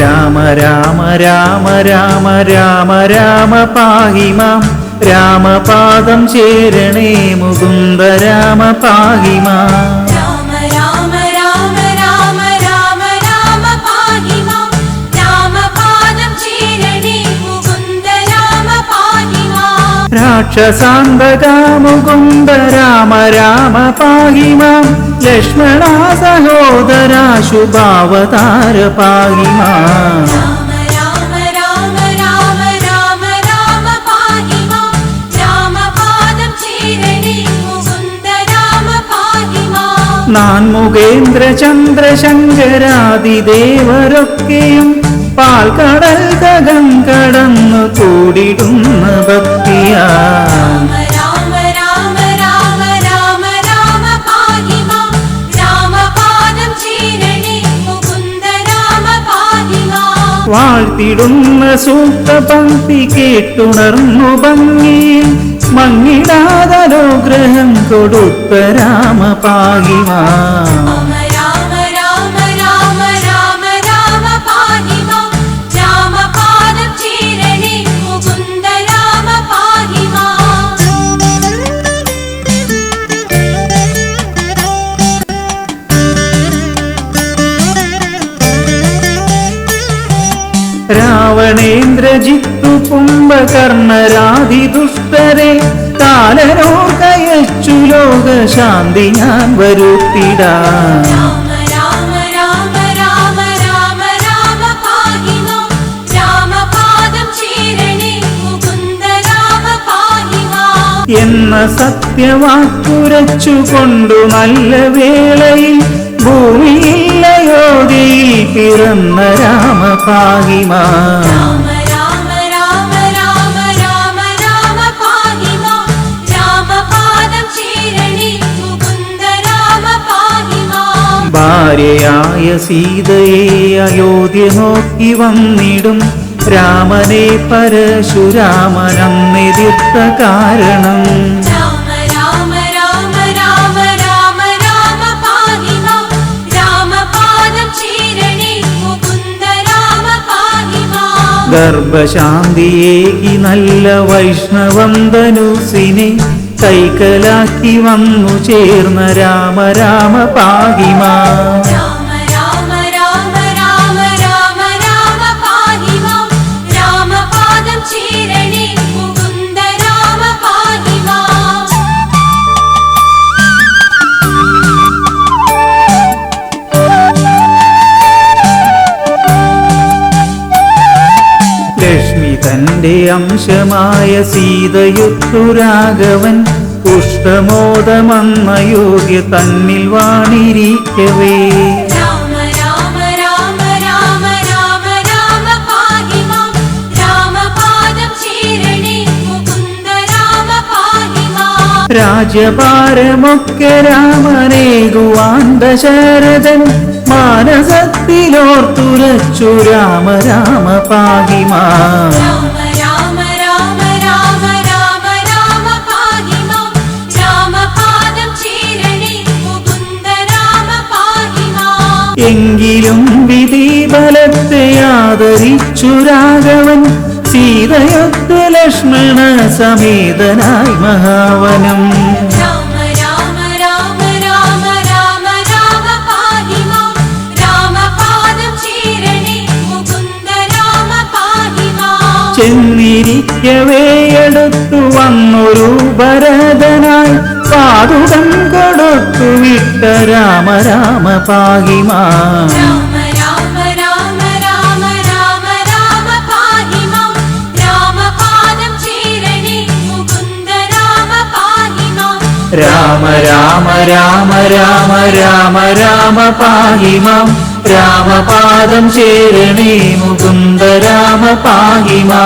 രാമ രാമ രാമ രാമ രാമ രാമ പാഹിമാം. രാമപാദം ചേരണേ മുകുന്ദ രാമ പാഹിമാ. രാക്ഷസാന്തക മുകുന്ദ രാമ രാമ പാഹി മാം ലക്ഷ്മണ സഹോദര ശുഭാവതാര പാഹിമാ നാൻ രാമ രാമ രാമ രാമ രാമ രാമ പാഹി മാം രാമപാദം ചേരണേ മുകുന്ദ രാമ പാഹി മാം നാൻമുഖേന്ദ്ര ചന്ദ്രശങ്കരാദിദേവരൊക്കെയും പാൽക്കടൽ കടന്നു കൂടിടുന്ന വാഴ്ത്തിടുന്ന സൂക്ത പങ്ക്തി കേട്ടുണർന്നു ഭംഗി. മങ്ങിടാതനുഗ്രഹം കൊടുത്ത രാമ രാവണേന്ദ്രജിത്തു കുംഭകർണരാതി ദുഷ്ടരെ കാലനോർക്കയച്ചു ലോകശാന്തി ഞാൻ വരുത്തിടാം. എന്ന സത്യവാക്കുരച്ചുകൊണ്ടു നല്ല വേളയിൽ ഭൂമിയിൽ അയോധ്യയിൽ പിറന്ന രാമപാഹിമാ. ഭാര്യയായ സീതയെ അയോധ്യ നോക്കി വന്നിടും. രാമനെ പരശുരാമനം എതിർത്ത കാരണം. ഗർഭശാന്തിയേകി നല്ല വൈഷ്ണവം ധനുസിനെ കൈക്കലാക്കി വന്നു ചേർന്ന രാമ രാമ പാഹിമാ തന്റെ അംശമായ സീതയുത്തു രാഘവൻ പുഷ്ടമോദമെന്ന യോഗ്യ തന്നിൽ വാണിരിക്കവേ. രാജഭാരമൊക്കെ രാമനേകുവാൻ ദശരഥൻ മാനസത്തിലോർത്തുരച്ചു രാമ രാമ പാഹിമാ. രാമ രാമ രാമ രാമ രാമ രാമ പാഹി മാം രാമപാദം ചേരണേ മുകുന്ദ രാമ പാഹി മാം എങ്കിലും വിധി ബലത്തെ ആദരിച്ചു രാഘവൻ സീതയൊത്ത് ലക്ഷ്മണ സമേതനായി മഹാവനം. ചെന്നിരിക്കവേ എടുത്തു വന്നൊരു ഭരതനായി പാതുകം കൊടുത്തു വിട്ട രാമ രാമ പാഹിമാ. രാമ രാമ രാമ രാമ രാമ രാമ പാഹിമാം. രാമപാദം ചേരണേ മുകുന്ദ രാമ പാഹിമാ